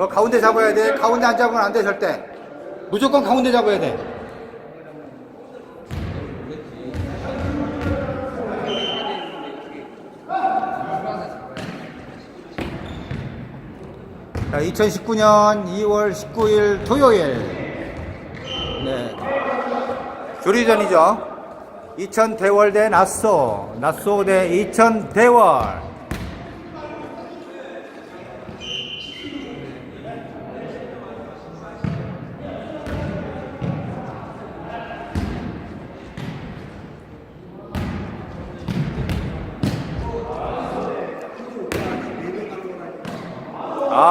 그 가운데 잡아야 돼. 가운데 안 잡으면 안 돼, 절대. 무조건 가운데 잡아야 돼. 자, 2019년 2월 19일 토요일. 네. 조리전이죠. 2000 대월 대 나소. 나소 대 2000 대월.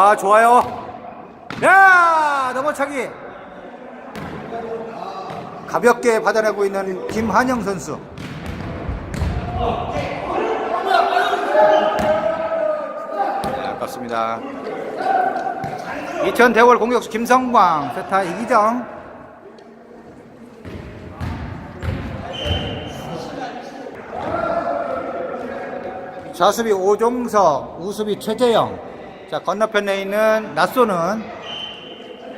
아, 좋아요. 야! 넘어차기. 가볍게 받아내고 있는 김한영 선수. 네, 아깝습니다. 2000 대월 공격수 김성광, 세타 이기정. 좌수비 오종석, 우수비 최재영. 자, 건너편에 있는 낯소는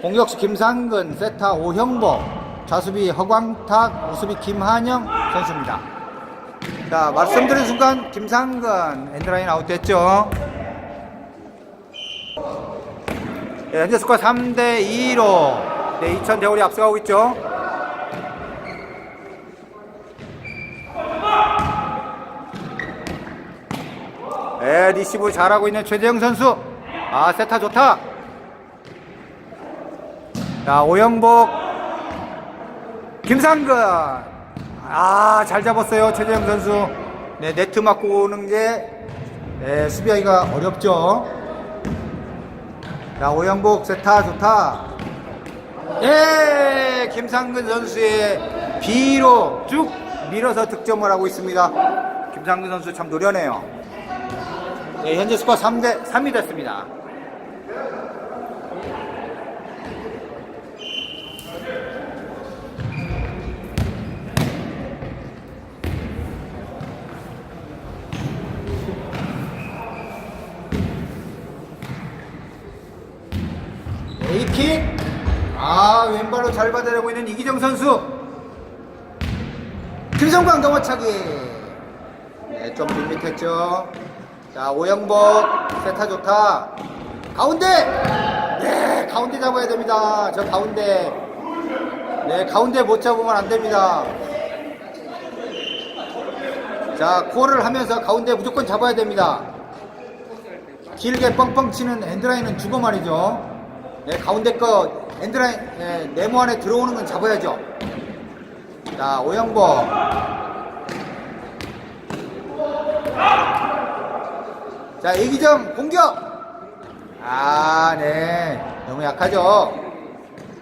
공격수 김상근, 세타 오형복, 좌수비 허광탁, 우수비 김한영 선수입니다. 자, 말씀드린 순간 김상근 엔드라인 아웃됐죠. 예, 현재 스코어 3대 2로 네, 2000 대월이 앞서가고 있죠. 네, 리시브 잘하고 있는 최재영 선수. 아, 세타 좋다. 자, 오영복. 김상근. 아, 잘 잡았어요, 최재영 선수. 네, 네트 맞고 오는 게, 네, 수비하기가 어렵죠. 자, 오영복 세타 좋다. 예, 김상근 선수의 B로 쭉 밀어서 득점을 하고 있습니다. 김상근 선수 참 노련해요. 네, 현재 스코어 3대 3이 됐습니다. A킥. 잘 받아내고 있는 이기정 선수. 김성광 넘어차기. 네, 좀 밋밋했죠. 자, 오영복. 세타 좋다. 가운데! 네, 가운데 잡아야 됩니다. 저 가운데. 네, 가운데 못 잡으면 안 됩니다. 자, 콜을 하면서 가운데 무조건 잡아야 됩니다. 길게 뻥뻥 치는 엔드라인은 죽어 말이죠. 네, 가운데 거 엔드라인 네, 네모 안에 들어오는 건 잡아야죠. 자, 오영복. 자, 이기정 공격. 아, 네. 너무 약하죠.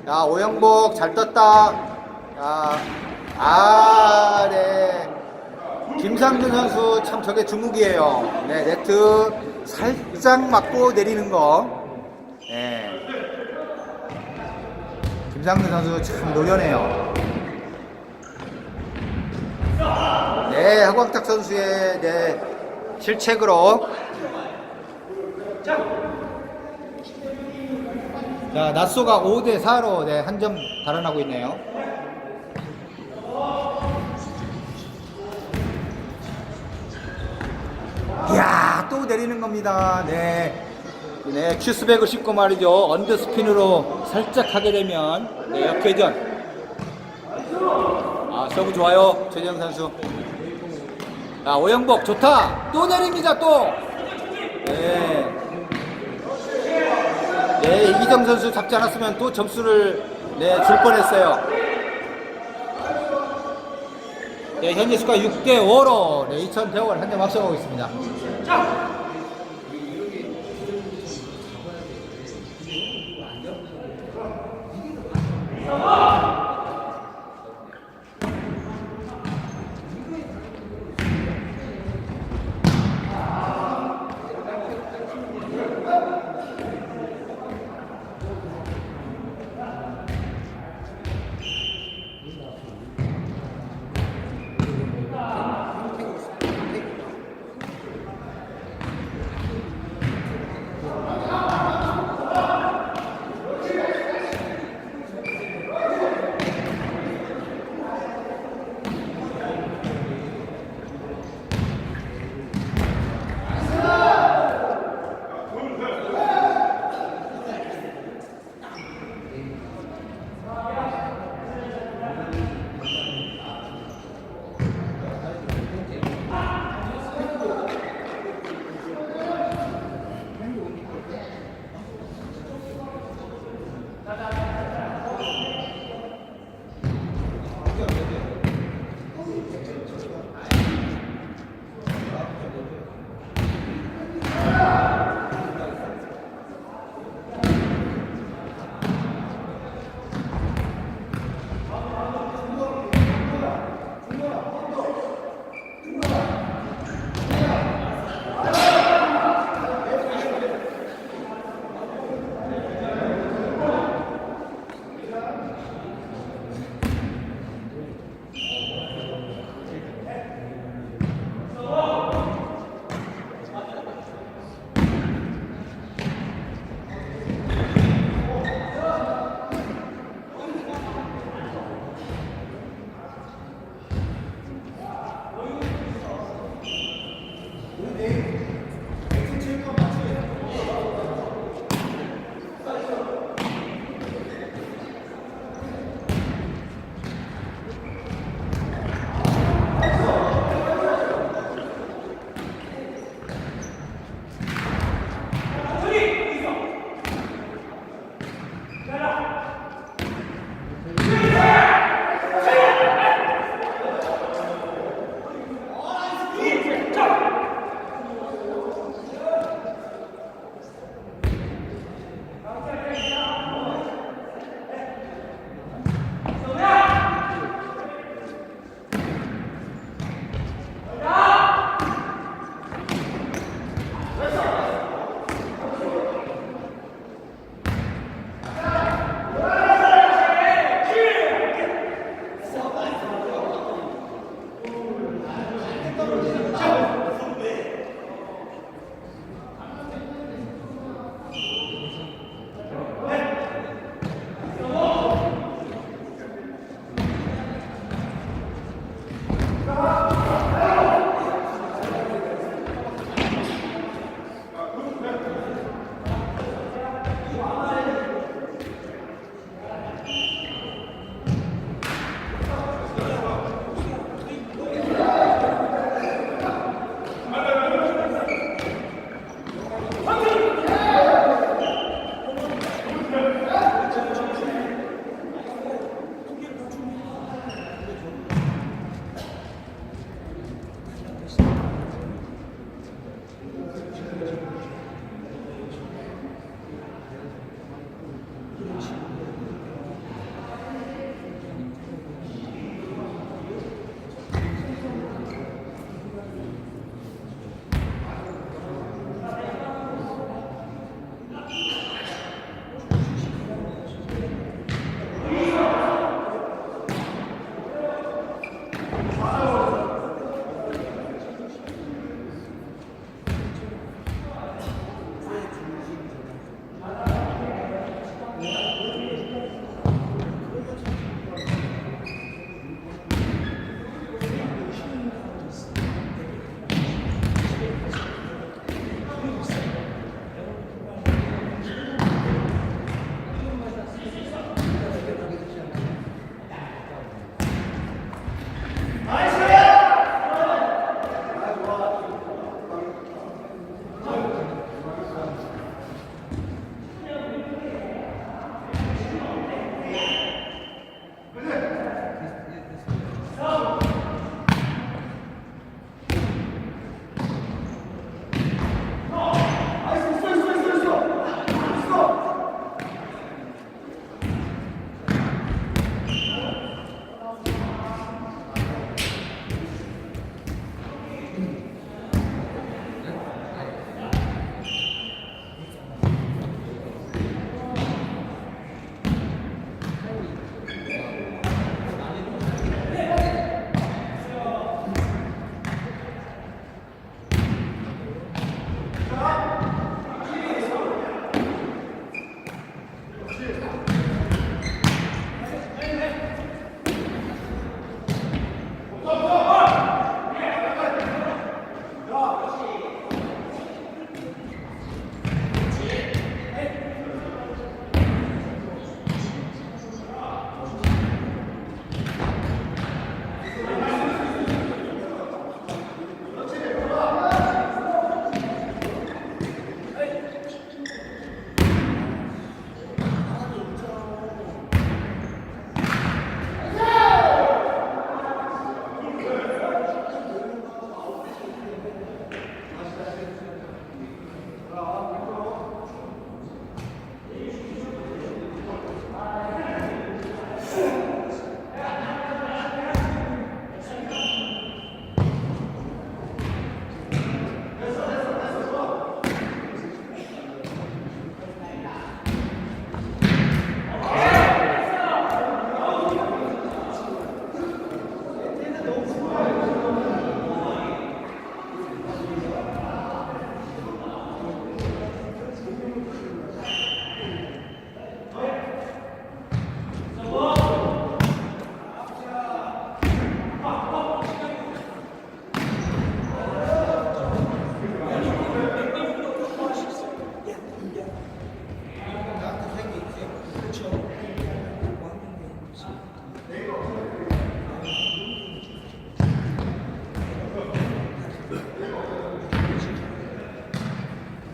자, 오영복 잘 떴다. 자, 아, 네. 김상준 선수 참 저게 주묵이에요. 네, 네트 살짝 맞고 내리는 거. 네. 김상준 선수 참 노련해요. 네, 허광탁 선수의 네, 실책으로. 자, 나소가 5대 4로 네, 한 점 달아나고 있네요. 이야, 또 내리는 겁니다. 네. 네, 큐스백을 씹고 말이죠. 언더스핀으로 살짝 하게 되면, 네, 역회전. 아, 서브 좋아요. 최정 선수. 아, 오영복 좋다. 또 내립니다, 또. 네. 네, 이기정 선수 잡지 않았으면 또 점수를, 네, 줄 뻔했어요. 네, 현재 수가 6대 5로 네, 2000 대월 한점 앞서가고 있습니다.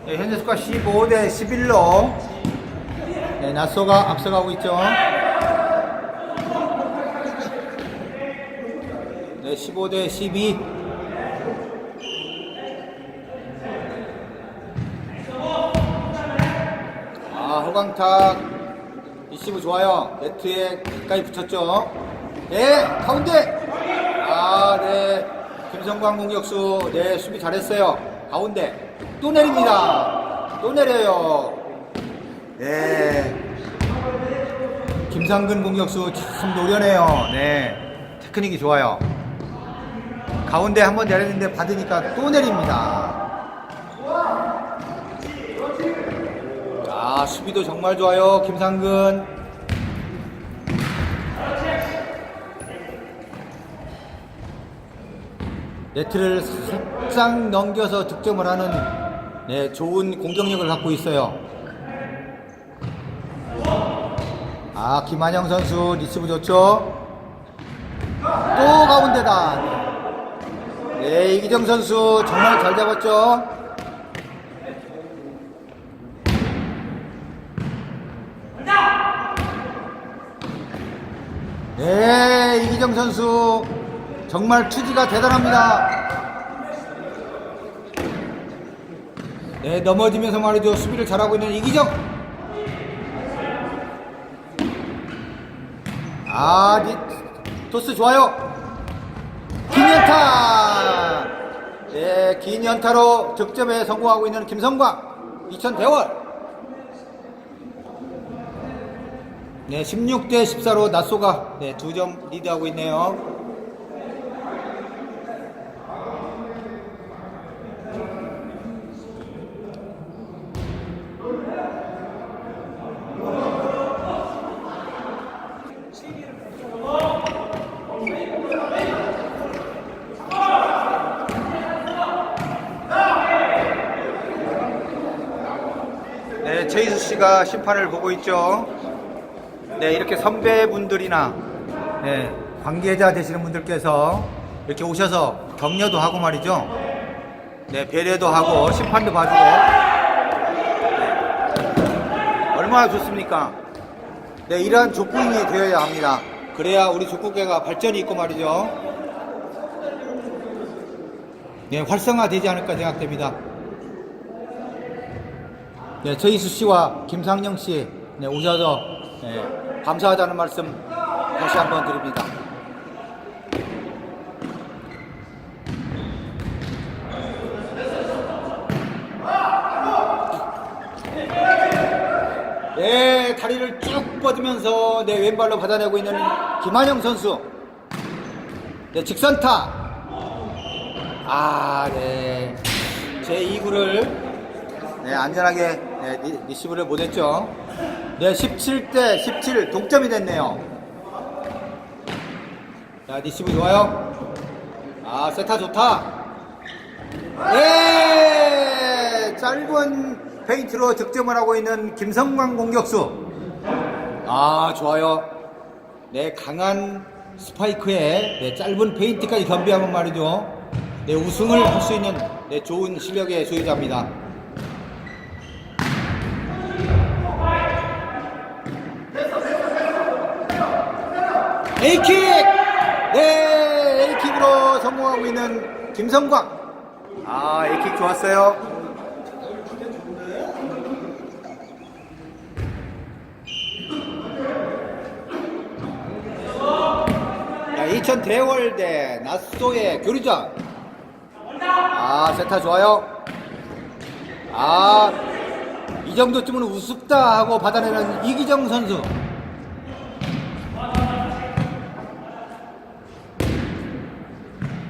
네, 현재 스코어 15대 11로 네, 나소가 앞서가고 있죠. 네, 15대 12. 아, 허광탁 리시브 좋아요. 네트에 가까이 붙였죠. 네, 가운데. 아, 네. 김성광 공격수, 네, 수비 잘했어요. 가운데. 또 내립니다. 또 내려요. 네. 김상근 공격수 참 노련해요. 네. 테크닉이 좋아요. 가운데 한번 내렸는데 받으니까 또 내립니다. 아, 수비도 정말 좋아요. 김상근. 네트를 살짝 넘겨서 득점을 하는 네, 좋은 공격력을 갖고 있어요. 아, 김한영 선수 리시브 좋죠? 또 가운데다. 네, 이기정 선수 정말 잘 잡았죠? 네, 이기정 선수 정말 투지가 대단합니다. 네, 넘어지면서 말이죠. 수비를 잘하고 있는 이기정. 아, 리, 토스 좋아요. 긴 연타. 네, 긴 연타로 득점에 성공하고 있는 김성광. 2000 대월. 네, 16대 14로 나소가 네, 두 점 리드하고 있네요. 네, 최희수 씨가 심판을 보고 있죠. 네, 이렇게 선배분들이나 네, 관계자 되시는 분들께서 이렇게 오셔서 격려도 하고 말이죠. 네, 배려도 하고 심판도 봐주고 네, 얼마나 좋습니까? 네, 이러한 족구인이 되어야 합니다. 그래야 우리 족구계가 발전이 있고 말이죠. 네, 활성화되지 않을까 생각됩니다. 네, 최희수 씨와 김상영 씨 네, 오셔서 네, 감사하다는 말씀 다시 한번 드립니다. 네, 다리를 쭉 뻗으면서 내 왼발로 받아내고 있는 김한영 선수. 네, 직선타. 아, 네. 제 2구를 네, 안전하게 네, 리, 리시브를 못했죠. 네, 17대 17 동점이 됐네요. 자, 리시브 좋아요. 아, 세타 좋다. 네, 짧은 페인트로 득점을 하고 있는 김성광 공격수. 아, 좋아요. 네, 강한 스파이크에 네, 짧은 페인트까지 겸비하면 말이죠. 네, 우승을 할 수 있는 네, 좋은 실력의 소유자입니다. A킥! 네, A킥으로 성공하고 있는 김성광. 아, A킥 좋았어요. 야, 이천 대월대 낫소의 교류전. 아, 세타 좋아요. 아, 이 정도쯤은 우습다 하고 받아내는 이기정 선수.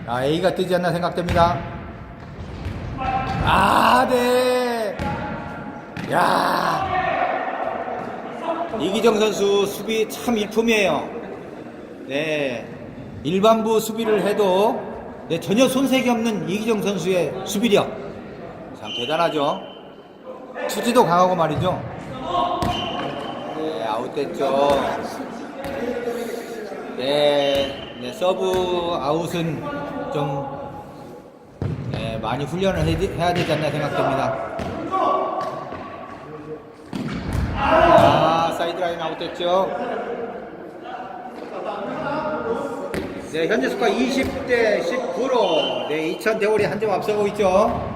아, A가 뜨지 않나 생각됩니다. 아, 네. 야. 이기정 선수 수비 참 일품이에요. 네. 일반부 수비를 해도 네, 전혀 손색이 없는 이기정 선수의 수비력. 참 대단하죠. 투지도 강하고 말이죠. 네, 아웃됐죠. 네, 네 서브 아웃은 좀 네, 많이 훈련을 해, 해야 되지 않나 생각됩니다. 아, 사이드라인 아웃됐죠. 네, 현재 스코어 20대 19로 네, 2000 대월이 한 점 앞서고 있죠.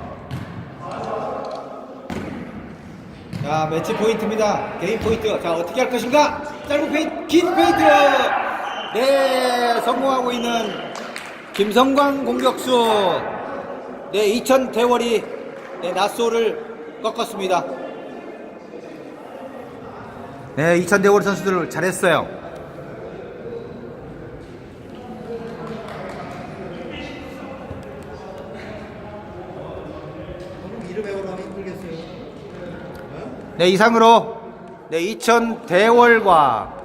자, 매치 포인트입니다. 개인 포인트. 자, 어떻게 할 것인가? 짧은 페인트, 긴 페인트! 네, 성공하고 있는 김성광 공격수. 네, 2000 대월이 네, 나소를 꺾었습니다. 네, 2000 대월 선수들 잘했어요. 네, 이상으로 네, 2000 대월과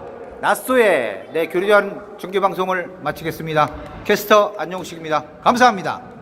나소의 네, 교류전 중계 방송을 마치겠습니다. 캐스터 안용식입니다. 감사합니다.